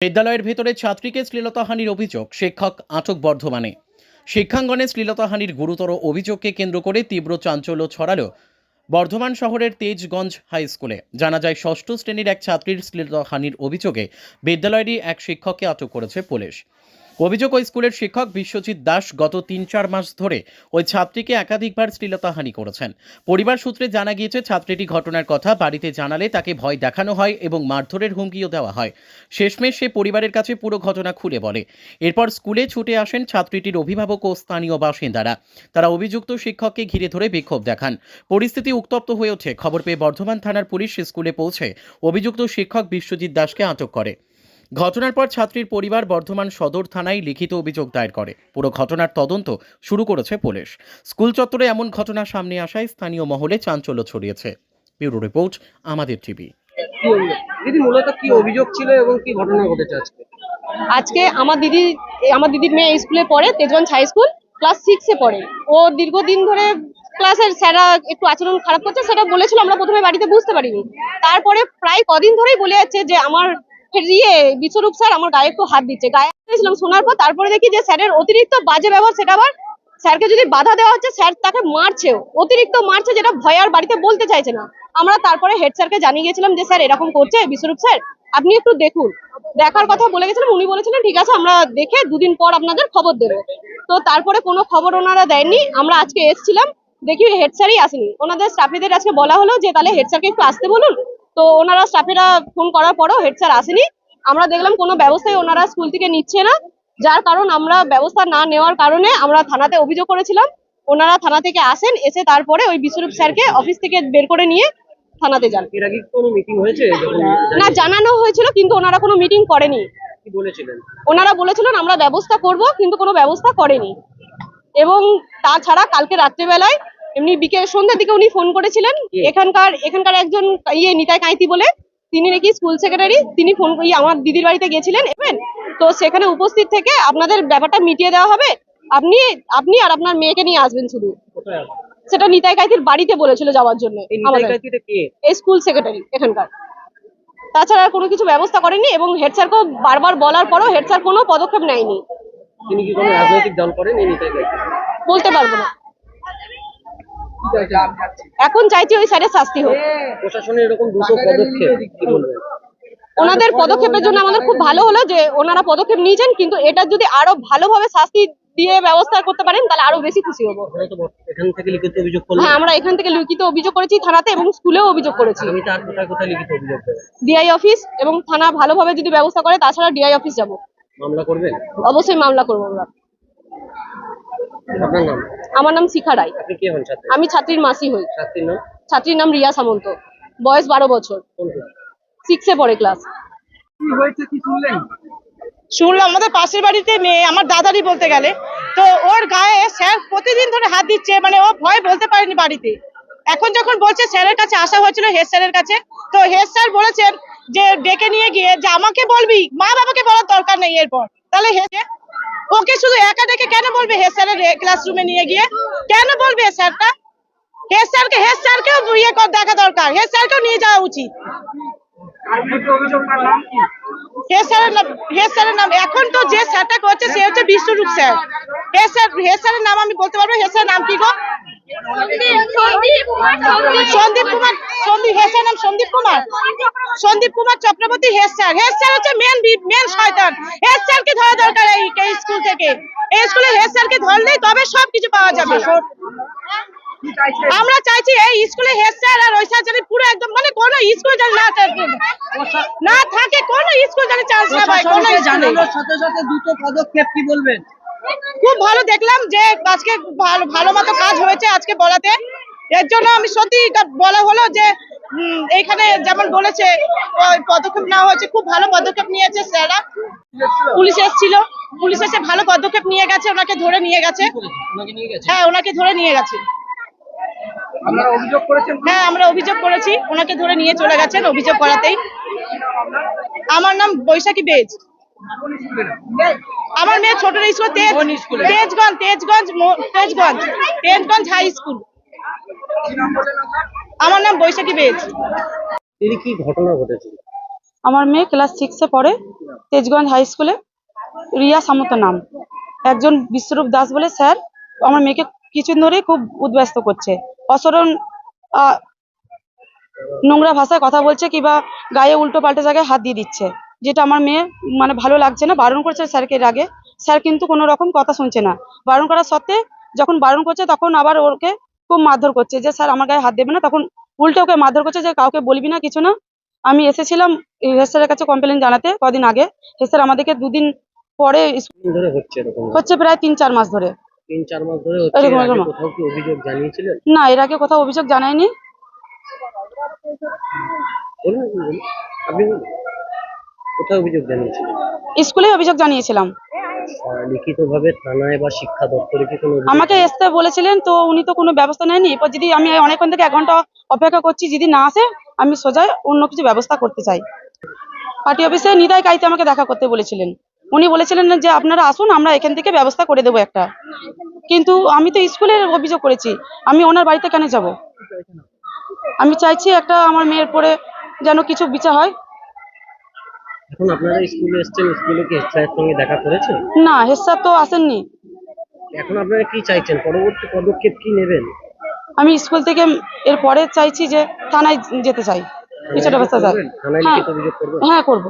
বিদ্যালয়ের ভেতরে ছাত্রীকে শ্লীলতাহানির অভিযোগ, শিক্ষক আটক বর্ধমানে। শিক্ষাঙ্গনে শ্লীলতাহানির গুরুতর অভিযোগকে কেন্দ্র করে তীব্র চাঞ্চল্য ছড়ালো বর্ধমান শহরের তেজগঞ্জ হাই স্কুলে। জানা যায়, ষষ্ঠ শ্রেণির এক ছাত্রীর শ্লীলতাহানির অভিযোগে বিদ্যালয়েরই এক শিক্ষককে আটক করেছে পুলিশ। অভিযোগ ওই স্কুলের শিক্ষক বিশ্বজিৎ দাস গত তিন চার মাস ধরে ওই ছাত্রীকে একাধিকবার শ্লীলতাহানি করেছেন। পরিবার সূত্রে জানা গিয়েছে, ছাত্রীটি ঘটনার কথা বাড়িতে জানালে তাকে ভয় দেখানো হয় এবং মারধরের হুমকিও দেওয়া হয়। শেষমেশ সে পরিবারের কাছে পুরো ঘটনা খুলে বলে। এরপর স্কুলে ছুটে আসেন ছাত্রীটির অভিভাবক ও স্থানীয় বাসিন্দারা। তারা অভিযুক্ত শিক্ষককে ঘিরে ধরে বিক্ষোভ দেখান। পরিস্থিতি উত্তপ্ত হয়ে ওঠে। খবর পেয়ে বর্ধমান থানার পুলিশ স্কুলে পৌঁছে অভিযুক্ত শিক্ষক বিশ্বজিৎ দাসকে আটক করে। ঘটনার পর ছাত্রীর পরিবার বর্ধমান সদর থানায় লিখিত অভিযোগ দায়ের করে। পুরো ঘটনার তদন্ত শুরু করেছে পুলিশ। স্কুল চত্বরে এমন ঘটনা সামনে আসায় স্থানীয় মহলে চাঞ্চল্য ছড়িয়েছে। ব্যুরো রিপোর্ট আমাদের টিভি। দিদি মূলত কি অভিযোগ ছিল এবং কি ঘটনা ঘটেছে আজকে? আজকে আমার দিদি আমার দিদির মেয়ে স্কুলে পড়ে তেজগঞ্জ হাই স্কুল ক্লাস সিক্সে পড়ে। ও দীর্ঘদিন ধরে ক্লাসের স্যারা একটু আচরণ খারাপ করছে সেটা বলেছিল আমরা প্রথমে বাড়িতে বুঝতে পারিনি। তারপরে প্রায় কদিন ধরেই বলে যাচ্ছে যে আমার ইয়ে বিশ্বরূপ স্যার আমার গায়ে একটু হাত দিচ্ছে। গায়ে দিয়েছিলাম শোনার পর তারপরে দেখি যে স্যারের অতিরিক্ত বাজে ব্যবহার, সেটা আবার স্যারকে যদি বাধা দেওয়া হচ্ছে, স্যার তাকে মারছে অতিরিক্ত মারছে যেটা ভয় আর বাড়িতে বলতে চাইছে না। আমরা তারপরে হেড স্যারকে জানিয়ে গেছিলাম যে স্যার এরকম করছে, বিশ্বরূপ স্যার, আপনি একটু দেখুন। দেখার কথা বলে গেছিলাম উনি বলেছিলেন, ঠিক আছে, আমরা দেখে দুদিন পর আপনাদের খবর দেবো। তো তারপরে কোনো খবর ওনারা দেননি। আমরা আজকে এসেছিলাম, দেখি হেড স্যারই আসেনি। ওনাদের স্টাফেদের আজকে বলা হলো যে, তাহলে হেড স্যারকে একটু আসতে বলুন তো ওনারা স্টাফেরা ফোন করার পরও হেড স্যার আসেনি। আমরা দেখলাম কোনো ব্যবস্থাই ওনারা স্কুল থেকে নিচ্ছে না। যার কারণ আমরা ব্যবস্থা না নেওয়ার কারণে আমরা থানাতে অভিযোগ করেছিলাম। ওনারা থানা থেকে আসেন এসে তারপরে ওই বিশ্বরূপ স্যারকে অফিস থেকে বের করে নিয়ে থানাতে যান। এর আগে কোনো মিটিং হয়েছে? না জানানো হয়েছিল কিন্তু ওনারা কোনো মিটিং করেনি। কি বলেছিলেন? ওনারা বলেছিলেন আমরা ব্যবস্থা করব কিন্তু কোনো ব্যবস্থা করেনি। এবং তাছাড়া কালকে রাত্রেবেলায় এমনি বিকেল সন্ধ্যার দিকে উনি ফোন করেছিলেন। এখানকার এখানকার একজন ইয়ে নিতাই কাঁইতি বলে তিনি নাকি স্কুল সেক্রেটারি তিনি ফোন ইয়ে আমার দিদির বাড়িতে গেছিলেন এবেন তো সেখানে উপস্থিত থেকে আপনাদের ব্যাপারটা মিটিয়ে দেওয়া হবে। আপনি আপনি আর আপনার মেয়েকে নিয়ে আসবেন শুধু। সেটা নিতাই কাঁইতির বাড়িতে বলেছিল যাওয়ার জন্য এই স্কুল সেক্রেটারি এখানকার। তাছাড়া আর কোনো কিছু ব্যবস্থা করেনি এবং হেড স্যারকেও বারবার বলার পরও হেড স্যার কোনো পদক্ষেপ নেয়নি। তিনি কি কোনো রাজনৈতিক দল করেন বলতে পারব না। এখন চাইছি ওই স্যারের শাস্তি হোক। প্রশাসনের এরকম দ্রুত পদক্ষেপ কি বলবেন? ওনাদের পদক্ষেপের জন্য আমাদের খুব ভালো হলো যে ওনারা পদক্ষেপ নিয়েছেন কিন্তু এটা যদি আরও ভালোভাবে শাস্তি দিয়ে ব্যবস্থা করতে পারেন তাহলে আরও বেশি খুশি হব। এখান থেকে লিখিত অভিযোগ হ্যাঁ আমরা এখান থেকে লিখিত অভিযোগ করেছি থানাতে এবং স্কুলেও অভিযোগ করেছি। আমি তার কোথায় কোথায় লিখিত অভিযোগ ডিআই অফিস এবং থানা ভালোভাবে যদি ব্যবস্থা করে তাছাড়া ডিআই অফিস যাব। মামলা করবেন? অবশ্যই মামলা করব আমরা। আপনার নাম? আমার নাম শিখা রায়। আপনি কে হন ছাত্রী? আমি ছাত্রীর মাসি হই। ছাত্রীর নাম? ছাত্রীর নাম রিয়া সামন্ত। বয়স বারো বছর। সিক্সে পড়ে ক্লাস কি হয়েছে কি শুনলেন? শুনলাম আমাদের পাশের বাড়িতে মেয়ে আমার দাদারই বলতে গেলে। তো ওর গায়ে স্যার প্রতিদিন ধরে হাত দিচ্ছে মানে ও ভয় বলতে পারেনি বাড়িতে। এখন যখন বলছে স্যারের কাছে আসা হয়েছিল হেড স্যারের কাছে তো হেড স্যার বলেছেন ডেকে নিয়ে গিয়ে যে আমাকে বলবি, মা বাবাকে বলার দরকার নেই এরপর। তাহলে হেড ওকে শুধু একা ডেকে কেন বলবে হেড স্যারের ক্লাসরুমে নিয়ে গিয়ে? কেন বলবে স্যারটা হেড স্যারকে হেড স্যারকেও ইয়ে দেখা দরকার। হেড স্যারকেও নিয়ে যাওয়া উচিত। হে নাম হে নাম, এখন তো যে করছে সে হচ্ছে স্যার হে স্যার হে নাম আমি বলতে পারব হে নাম কি গো? সন্দীপ কুমার সন্দীপ হে স্যার নাম সন্দীপ কুমার। সন্দীপ কুমার চক্রবর্তী হে স্যার। হে স্যার হচ্ছে মেন মেন শয়তান। হে স্যারকে ধরা দরকার এই স্কুল থেকে। এই স্কুলে হে স্যারকে ধরলেই তবে সব কিছু পাওয়া যাবে। আমরা চাইছি এই স্কুলে হেড স্যার আর ওই স্যার যেন পুরো একদম মানে কোনো স্কুল যেন না থাকে। না থাকে কোনো স্কুল যেন চান্স না পায় কোনো সাথে সাথে দ্রুত পদক্ষেপ কি বলবেন? খুব ভালো দেখলাম যে আজকে ভালো ভালো মতো কাজ হয়েছে আজকে বলাতে। এর জন্য আমি সত্যি এটা বলা হলো যে উম, এইখানে যেমন বলেছে পদক্ষেপ নেওয়া হয়েছে খুব ভালো পদক্ষেপ নিয়েছে স্যাররা। পুলিশ এসেছিল পুলিশ এসে ভালো পদক্ষেপ নিয়ে গেছে ওনাকে ধরে নিয়ে গেছে। হ্যাঁ ওনাকে ধরে নিয়ে গেছে। হ্যাঁ আমরা অভিযোগ করেছি ওনাকে ধরে নিয়ে চলে গেছেন অভিযোগ করাতেই। আমার নাম বৈশাখী বেজ। আমার মেয়ে ছোট স্কুল তেজ তেজগঞ্জ তেজগঞ্জ মো- তেজগঞ্জ তেজগঞ্জ হাই স্কুল। আমার নাম বৈশাখী বেজ। কি ঘটনা ঘটেছে আমার মেয়ে ক্লাস সিক্সে পড়ে তেজগঞ্জ হাই স্কুলে। রিয়া সামন্ত নাম। একজন বিশ্বরূপ দাস বলে স্যার আমার মেয়েকে কিছুদিন ধরে খুব উদ্ব্যস্ত করছে। অসরণ আহ, নোংরা ভাষায় কথা বলছে কিংবা গায়ে উল্টো পাল্টে জায়গায় হাত দিয়ে দিচ্ছে। যেটা আমার মেয়ে মানে ভালো লাগছে না বারণ করছে স্যারকে এর আগে। স্যার কিন্তু কোনো রকম কথা শুনছে না। বারণ করার সত্ত্বে যখন বারণ করছে তখন আবার ওকে খুব মারধর করছে যে স্যার আমার গায়ে হাত দেবে না। তখন উল্টে ওকে মারধর করছে যে কাউকে বলবি না কিছু না। আমি এসেছিলাম হেড স্যারের কাছে কমপ্লেন জানাতে কদিন আগে। হেড স্যার আমাদেরকে দুদিন পরে হচ্ছে প্রায় তিন চার মাস ধরে। তিন চার মাস অভিযোগ জানিয়েছিলেন? না এর আগে কোথাও অভিযোগ জানায়নি। আপনি। কোথায় অভিযোগ জানিয়েছিলেন? স্কুলে অভিযোগ জানিয়েছিলাম। লিখিত ভাবে থানায় বা শিক্ষা দপ্তরে কি কোনো অভিযোগ? আমাকে আসতে বলেছিলেন তো উনি তো কোনো ব্যবস্থা নেয়নি। এরপর যদি আমি অনেকক্ষণ থেকে এক ঘণ্টা অপেক্ষা করছি যদি না আসে আমি সোজা অন্য কিছু ব্যবস্থা করতে চাই। পার্টি অফিসে নিদায় কাইতে আমাকে দেখা করতে বলেছিলেন। উনি বলেছিলেন যে আপনারা আসুন আমরা এখান থেকে ব্যবস্থা করে দেবো একটা। কিন্তু আমি তো স্কুলের অভিযোগ করেছি আমি ওনার বাড়িতে কেন যাব? আমি চাইছি একটা আমার মেয়ের পরে যেন কিছু বিচার হয়। এখন আপনারা স্কুলে এসেছেন স্কুলে কি হেড স্যারের সঙ্গে দেখা করেছেন? না হেড স্যার তো আসেননি। এখন আপনারা কি চাইছেন? পরবর্তী পদক্ষেপ কি নেবেন? আমি স্কুল থেকে এরপরে চাইছি যে থানায় যেতে চাই। কিছু ব্যবস্থা থানায় হ্যাঁ। লিখিত অভিযোগ করবেন? হ্যাঁ করব।